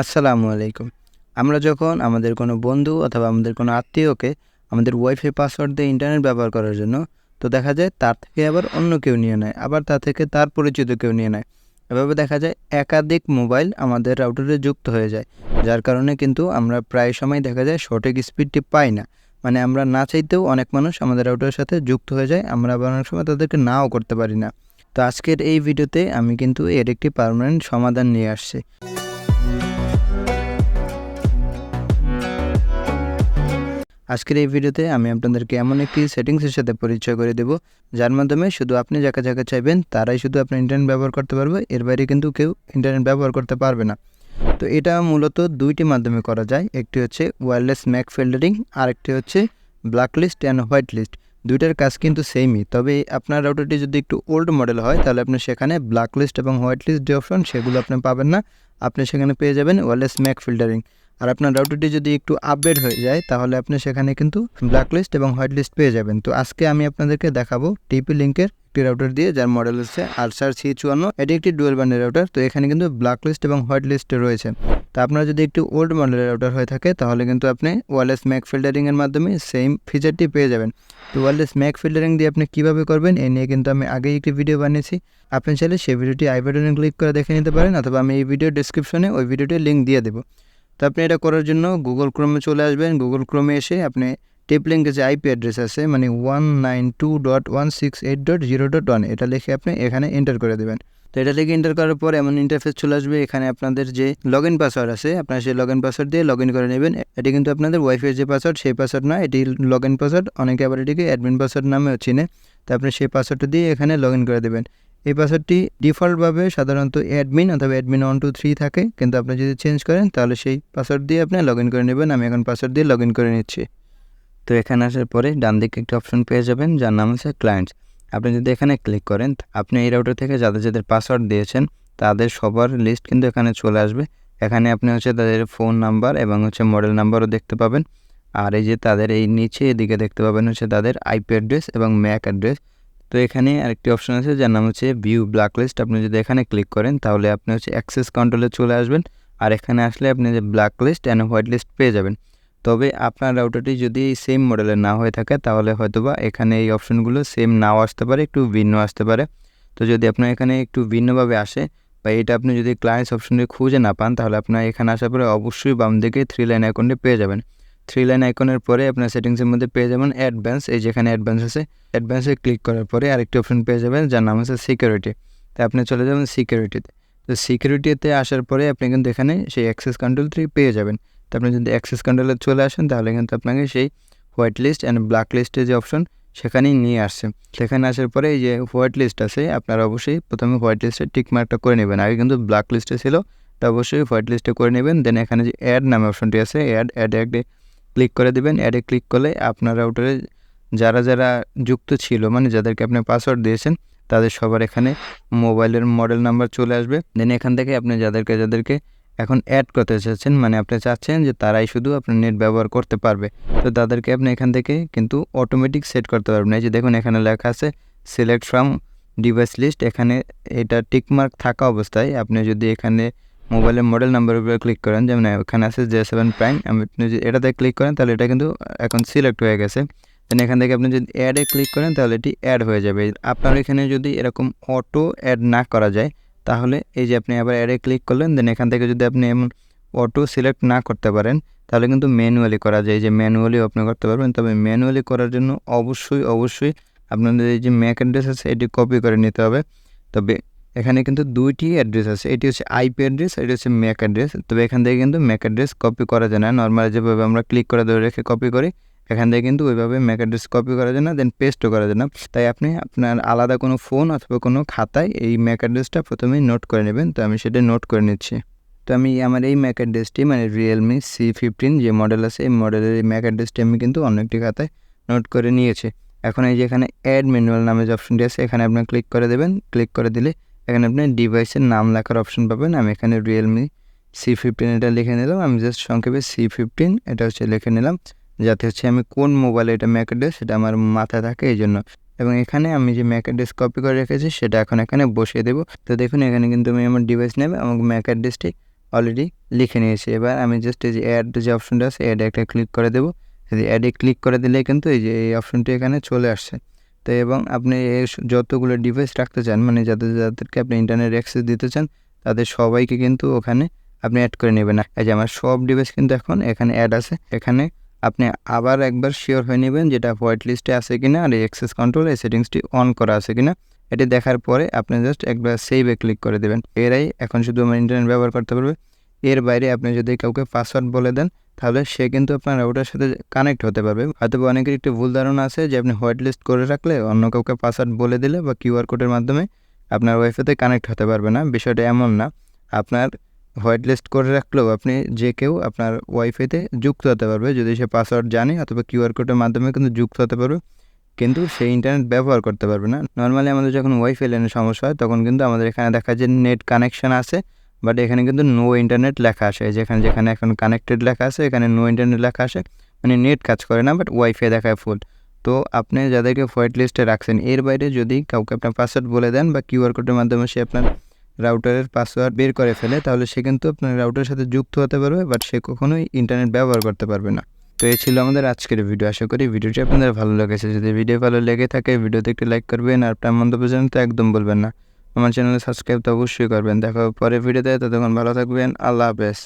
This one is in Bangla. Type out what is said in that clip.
আসসালামু আলাইকুম। আমরা যখন আমাদের কোনো বন্ধু অথবা আমাদের কোনো আত্মীয়কে আমাদের ওয়াইফাই পাসওয়ার্ড দিয়ে ইন্টারনেট ব্যবহার করার জন্য, তো দেখা যায় তার থেকে আবার অন্য কেউ নিয়ে নেয়, আবার তার থেকে তার পরিচিত কেউ নিয়ে নেয়। এভাবে দেখা যায় একাধিক মোবাইল আমাদের রাউটারে যুক্ত হয়ে যায়, যার কারণে কিন্তু আমরা প্রায় সময় দেখা যায় সঠিক স্পিডটি পাই না। মানে আমরা না চাইতেও অনেক মানুষ আমাদের রাউটারের সাথে যুক্ত হয়ে যায়, আমরা আবার অনেক সময় তাদেরকে নাও করতে পারি না। তো আজকের এই ভিডিওতে আমি কিন্তু এর একটি পার্মানেন্ট সমাধান নিয়ে আসছি। আজকের এই ভিডিওতে আমি আপনাদেরকে এমন একটি সেটিংসের সাথে পরিচয় করে দেব, যার মাধ্যমে শুধু আপনি যাকে যাকে চাইবেন তারাই শুধু আপনার ইন্টারনেট ব্যবহার করতে পারবে, এর বাইরে কিন্তু কেউ ইন্টারনেট ব্যবহার করতে পারবে না। তো এটা মূলত দুইটি মাধ্যমে করা যায়, একটি হচ্ছে ওয়্যারলেস ম্যাক ফিল্ডারিং আর একটি হচ্ছে black list and white list দুইটার কাজ কিন্তু সেমই তবে আপনার রাউটারটি যদি একটু ওল্ড মডেল হয়, তাহলে আপনি সেখানে ব্ল্যাক লিস্ট এবং হোয়াইট লিস্ট যে অপশন সেগুলো আপনি পাবেন না। আপনি সেখানে পেয়ে যাবেন ওয়্যারলেস ম্যাক ফিল্টারিং আর আপনার রাউটারটি যদি একটু আপডেট হয়ে যায়, তাহলে আপনি সেখানে কিন্তু ব্ল্যাক লিস্ট এবং হোয়াইট লিস্ট পেয়ে যাবেন। তো আজকে আমি আপনাদেরকে দেখাবো টিপি লিঙ্কের একটি রাউটার দিয়ে, যার মডেল হচ্ছে আরসার সি চুয়ান্ন এটি একটি ডুয়েল ব্যান্ডের রাউটার তো এখানে কিন্তু ব্ল্যাক লিস্ট এবং হোয়াইট লিস্ট রয়েছে। তো আপনার যদি একটু ওল্ড মডেলের রাউটার হয়ে থাকে, তাহলে কিন্তু আপনি ওয়ারলেস ম্যাক ফিল্টারিংয়ের মাধ্যমে সেম ফিচারটি পেয়ে যাবেন। তো ওয়ারলেস ম্যাক ফিল্টারিং দিয়ে আপনি কীভাবে করবেন এই নিয়ে কিন্তু আমি আগেই একটি ভিডিও বানিয়েছি। আপনি চাইলে সেই ভিডিওটি আই বাটনে ক্লিক করে দেখে নিতে পারেন, অথবা আমি এই ভিডিও ডিসক্রিপশনে ওই ভিডিওটির লিঙ্ক দিয়ে দেবো। তো আপনি এটা করার জন্য গুগল ক্রোমে চলে আসবেন। গুগল ক্রোমে এসে আপনি টেপ লিঙ্কে যে আইপি অ্যাড্রেস আছে মানে one nine two dot one six eight dot zero dot one এটা লিখে আপনি এখানে এন্টার করে দেবেন। তো এটা লিখে এন্টার করার পর এমন ইন্টারফেস চলে আসবে। এখানে আপনাদের যে লগ ইন পাসওয়ার্ড আছে, আপনার সেই লগ ইন পাসওয়ার্ড দিয়ে লগ ইন করে নেবেন। এটি কিন্তু আপনাদের ওয়াইফাই যে পাসওয়ার্ড সেই পাসওয়ার্ড না এটি লগ ইন পাসওয়ার্ড অনেকে আবার এটিকে অ্যাডমিন পাসওয়ার্ড নামেও চিনে। তো আপনি সেই পাসওয়ার্ডটা দিয়ে এখানে লগ ইন করে দেবেন। এই পাসওয়ার্ডটি ডিফল্টভাবে সাধারণত অ্যাডমিন অথবা অ্যাডমিন ওয়ান টু থ্রি থাকে, কিন্তু আপনি যদি চেঞ্জ করেন, তাহলে সেই পাসওয়ার্ড দিয়ে আপনি লগ ইন করে নেবেন। আমি এখন পাসওয়ার্ড দিয়ে লগ ইন করে নিচ্ছি। তো এখানে আসার পরে ডান দিকে একটি অপশন পেয়ে যাবেন, যার নাম হচ্ছে ক্লায়েন্টস আপনি যদি এখানে ক্লিক করেন, আপনি এই রাউটার থেকে যাদের যাদের পাসওয়ার্ড দিয়েছেন, তাদের সবার লিস্ট কিন্তু এখানে চলে আসবে। এখানে আপনি হচ্ছে তাদের ফোন নাম্বার এবং হচ্ছে মডেল নাম্বারও দেখতে পাবেন। আর এই যে তাদের এই নিচে এদিকে দেখতে পাবেন হচ্ছে তাদের আইপি অ্যাড্রেস এবং ম্যাক অ্যাড্রেস তো এখানে আরেকটি অপশন আছে যার নাম হচ্ছে ভিউ ব্ল্যাক লিস্ট আপনি যদি এখানে ক্লিক করেন, তাহলে আপনি হচ্ছে অ্যাক্সেস কন্ট্রোলে চলে আসবেন। আর এখানে আসলে আপনি যে black list and white list পেয়ে যাবেন। তবে আপনার রাউটারটি যদি সেম মডেলের না হয়ে থাকে, তাহলে হয়তোবা এখানে এই অপশনগুলো সেম নাও আসতে পারে, একটু ভিন্ন আসতে পারে। তো যদি আপনার এখানে একটু ভিন্নভাবে আসে বা এটা আপনি যদি ক্লায়েন্টস অপশনটি খুঁজে না পান, তাহলে আপনার এখানে আসার পরে অবশ্যই বাম দিকে থ্রি লাইন অ্যাকাউন্টে পেয়ে যাবেন। থ্রি লাইন আইকনের পরে আপনার সেটিংসের মধ্যে পেয়ে যাবেন অ্যাডভান্স এই যেখানে অ্যাডভান্স আছে অ্যাডভান্সে ক্লিক করার পরে আরেকটি অপশন পেয়ে যাবেন যার নাম হচ্ছে সিকিউরিটি তো আপনি চলে যাবেন সিকিউরিটিতে তো। সিকিউরিটিতে আসার পরে আপনি কিন্তু এখানে সেই অ্যাক্সেস কন্ট্রোল থ্রি পেয়ে যাবেন। তো আপনি যদি অ্যাক্সেস কন্ট্রোলে চলে আসেন, তাহলে কিন্তু আপনাকে সেই হোয়াইট লিস্ট অ্যান্ড ব্ল্যাক লিস্টের যে অপশন সেখানেই নিয়ে আসছে। সেখানে আসার পরে এই যে হোয়াইট লিস্ট আছে, আপনারা অবশ্যই প্রথমে হোয়াইট লিস্টে টিক মার্কটা করে নেবেন। আগে কিন্তু ব্ল্যাক লিস্টে ছিল, তো অবশ্যই হোয়াইট লিস্টে করে নেবেন। দেন এখানে যে অ্যাড নামে অপশনটি আছে অ্যাড অ্যাডে একটি ক্লিক করে দেবেন অ্যাডে ক্লিক করলে আপনার রাউটারে যারা যারা যুক্ত ছিল মানে যাদেরকে আপনি পাসওয়ার্ড দিয়েছেন, তাদের সবার এখানে মোবাইলের মডেল নাম্বার চলে আসবে। দেন এখান থেকে আপনি যাদেরকে যাদেরকে এখন অ্যাড করতে চাচ্ছেন মানে আপনি চাচ্ছেন যে তারাই শুধু আপনার নেট ব্যবহার করতে পারবে। তো তাদেরকে আপনি এখান থেকে কিন্তু অটোমেটিক সেট করতে পারবেন। এই যে দেখুন, এখানে লেখা আছে সিলেক্ট ফ্রম ডিভাইস লিস্ট এখানে এটা টিকমার্ক থাকা অবস্থায় আপনি যদি এখানে মোবাইলের মডেল নাম্বারের উপরে ক্লিক করেন, যেমন এখানে আছে জে সেভেন প্রাইম আপনি যদি এটাতে ক্লিক করেন, তাহলে এটা কিন্তু এখন সিলেক্ট হয়ে গেছে। দেন এখান থেকে আপনি যদি অ্যাডে ক্লিক করেন, তাহলে এটি অ্যাড হয়ে যাবে। আপনার এখানে যদি এরকম অটো অ্যাড না করা যায়, তাহলে এই যে আপনি আবার অ্যাডে ক্লিক করলেন দেন এখান থেকে যদি আপনি এমন অটো সিলেক্ট না করতে পারেন, তাহলে কিন্তু ম্যানুয়ালি করা যায়। যে ম্যানুয়ালি আপনি করতে পারবেন, তবে ম্যানুয়ালি করার জন্য অবশ্যই অবশ্যই আপনাদের এই যে ম্যাক অ্যাড্রেস আছে, এটি কপি করে নিতে হবে। তবে এখানে কিন্তু দুইটি অ্যাড্রেস আছে। এটি হচ্ছে আইপি অ্যাড্রেস, এটি হচ্ছে ম্যাক অ্যাড্রেস। তবে এখান থেকে কিন্তু ম্যাক অ্যাড্রেস কপি করা যায় না। নর্মালি যেভাবে আমরা ক্লিক করে ধরে রেখে কপি করি, এখান থেকে কিন্তু ওইভাবে ম্যাক অ্যাড্রেস কপি করা যায় না দেন পেস্টও করা যায় না। তাই আপনি আপনার আলাদা কোনো ফোন অথবা কোনো খাতায় এই ম্যাক অ্যাড্রেসটা প্রথমেই নোট করে নেবেন। তো আমি সেটা নোট করে নিচ্ছি। তো আমি আমার এই ম্যাক অ্যাড্রেসটি মানে রিয়েলমি সি ফিফটিন যে মডেল আছে, এই মডেলের এই ম্যাক অ্যাড্রেসটি আমি কিন্তু অন্য একটি খাতায় নোট করে নিয়েছি। এখন এই যে এখানে অ্যাড ম্যানুয়াল নামে যে অপশনটি আছে, এখানে আপনি ক্লিক করে দেবেন। ক্লিক করে দিলে এখানে আপনি ডিভাইসের নাম লেখার অপশন পাবেন। আমি এখানে রিয়েলমি সি ফিফটিন এটা লিখে নিলাম। আমি জাস্ট সংক্ষেপে সি ফিফটিন এটা হচ্ছে লিখে নিলাম। যাতে হচ্ছে আমি কোন মোবাইলে এটা ম্যাক অ্যাড্রেস সেটা আমার মাথায় থাকে এই জন্য। এবং এখানে আমি যে ম্যাক অ্যাড্রেস কপি করে রেখেছি, সেটা এখন এখানে বসিয়ে দেবো। তো দেখুন, এখানে কিন্তু আমি আমার ডিভাইস নেবে এবং ম্যাক অ্যাড্রেসটি অলরেডি লিখে নিয়েছি। এবার আমি জাস্ট এই যে অ্যাড যে অপশনটা আছে অ্যাডে একটা ক্লিক করে দেবো। যদি অ্যাডে ক্লিক করে দিলে কিন্তু এই যে এই অপশনটি এখানে চলে আসছে। তো এবং আপনি যতগুলো ডিভাইস রাখতে চান মানে যাদের, যাদেরকে আপনি ইন্টারনেট অ্যাক্সেস দিতে চান, তাদের সবাইকে কিন্তু ওখানে আপনি অ্যাড করে নেবেন। এই যে আমার সব ডিভাইস কিন্তু এখন এখানে অ্যাড আছে। এখানে আপনি আবার একবার শিওর হয়ে নেবেন যেটা হোয়াইট লিস্টে আছে কিনা আর এই অ্যাক্সেস কন্ট্রোল এই সেটিংসটি অন করা আছে কিনা। এটি দেখার পরে আপনি জাস্ট একবার সেভে ক্লিক করে দেবেন। এরাই এখন শুধু আমার ইন্টারনেট ব্যবহার করতে পারবে এর বাইরে আপনি যদি কাউকে পাসওয়ার্ড বলে দেন তাহলে সে কিন্তু আপনার রাউটার সাথে কানেক্ট হতে পারবে। হয়তো অনেকের একটি ভুল ধারণা আছে যে আপনি হোয়াইট লিস্ট করে রাখলে অন্য কাউকে পাসওয়ার্ড বলে দিলে বা কিউআর কোডের মাধ্যমে আপনার ওয়াইফাইতে কানেক্ট হতে পারবে না। বিষয়টা এমন না। আপনার হোয়াইট লিস্ট করে রাখলেও আপনি যে কেউ আপনার ওয়াইফাইতে যুক্ত হতে পারবে। যদি সে পাসওয়ার্ড জানে অথবা কিউআর কোডের মাধ্যমে কিন্তু যুক্ত হতে পারবে, কিন্তু সে ইন্টারনেট ব্যবহার করতে পারবে না। নর্মালি আমাদের যখন ওয়াইফাই লাইনের সমস্যা হয়, তখন কিন্তু আমাদের এখানে দেখা যায় নেট কানেকশন আছে। বাট এখানে কিন্তু নো ইন্টারনেট লেখা আসে। যেখানে যেখানে এখন কানেক্টেড লেখা আছে এখানে নো ইন্টারনেট লেখা আসে। মানে নেট কাজ করে না বাট ওয়াইফাই দেখায় ফুল তো আপনি যাদেরকে হোয়াইট লিস্টে রাখছেন, এর বাইরে যদি কাউকে আপনার পাসওয়ার্ড বলে দেন বা কিউআর কোডের মাধ্যমে সে আপনার রাউটারের পাসওয়ার্ড বের করে ফেলে, তাহলে সে কিন্তু আপনার রাউটারের সাথে যুক্ত হতে পারবে বাট সে কখনোই ইন্টারনেট ব্যবহার করতে পারবে না। তো এই ছিল আমাদের আজকের ভিডিও আশা করি ভিডিওটি আপনাদের ভালো লেগেছে। যদি ভিডিও ভালো লেগে থাকে ভিডিওতে একটি লাইক করবেন, আর আপনার মন্তব্য জানাতে একদম বলবেন না। আমার চ্যানেলে সাবস্ক্রাইব তো অবশ্যই করবেন। দেখা পরে ভিডিওতে ততক্ষণ ভালো থাকবেন। আল্লাহ হাফেজ।